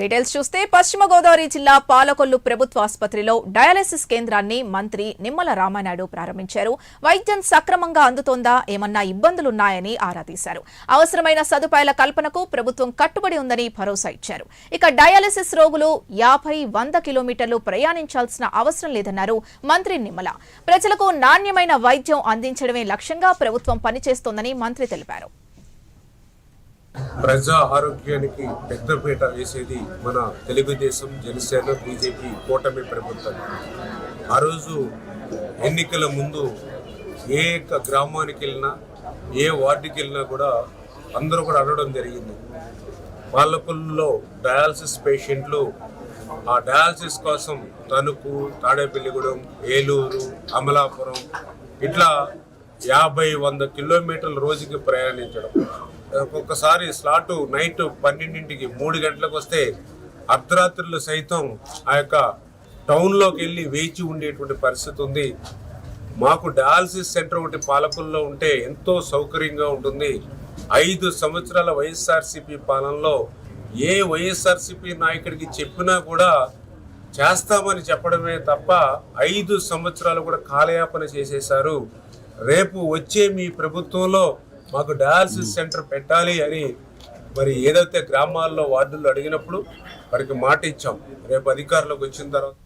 Details చూస్తే పశ్చిమ గోదావరి జిల్లా పాలకొల్లు ప్రభుత్వ ఆసుపత్రిలో డయాలసిస్ కేంద్రాన్ని మంత్రి నిమ్మల రామానాయుడు ప్రారంభించారు. వైద్యం సక్రమంగా అందుతోందా? ఏమన్నా ఇబ్బందులున్నాయని ఆరా తీశారు. అవసరమైన సదుపాయాల కల్పనకు ప్రభుత్వం కట్టుబడి ఉందని భరోసా ఇచ్చారు. ఇక డయాలసిస్ రోగులు యాభై వంద కిలోమీటర్లు ప్రయాణించాల్సిన అవసరం లేదన్నారు మంత్రి నిమ్మల. ప్రజలకు నాణ్యమైన వైద్యం అందించడమే లక్ష్యంగా ప్రభుత్వం పనిచేస్తోందని మంత్రి తెలిపారు. ప్రజా ఆరోగ్యానికి పెద్దపీట వేసేది మన తెలుగుదేశం జనసేన బీజేపీ కూటమి ప్రభుత్వం. ఆ రోజు ఎన్నికల ముందు ఏ యొక్క గ్రామానికి వెళ్ళినా ఏ వార్డుకి వెళ్ళినా కూడా అందరూ కూడా అడగడం జరిగింది. పాలకొల్లులో డయాలసిస్ పేషెంట్లు ఆ డయాలసిస్ కోసం తణుకు తాడేపల్లిగూడెం ఏలూరు అమలాపురం ఇట్లా యాభై వంద కిలోమీటర్ల రోజుకి ప్రయాణించడం. ఒక్కొక్కసారి స్లాట్ నైట్ పన్నెండింటికి మూడు గంటలకు వస్తే అర్ధరాత్రులు సైతం ఆ యొక్క టౌన్లోకి వెళ్ళి వేచి ఉండేటువంటి పరిస్థితి ఉంది. మాకు డయాలసిస్ సెంటర్ ఒకటి పాలకుల్లో ఉంటే ఎంతో సౌకర్యంగా ఉంటుంది. ఐదు సంవత్సరాల వైఎస్ఆర్సీపీ పాలనలో ఏ వైఎస్ఆర్సీపీ నాయకుడికి చెప్పినా కూడా చేస్తామని చెప్పడమే తప్ప ఐదు సంవత్సరాలు కూడా కాలయాపన చేసేశారు. రేపు వచ్చే మీ ప్రభుత్వంలో మాకు డయాలసిస్ సెంటర్ పెట్టాలి అని మరి ఏదైతే గ్రామాల్లో వార్డుల్లో అడిగినప్పుడు వారికి మాట ఇచ్చాం. రేపు అధికారులకు వచ్చిన తర్వాత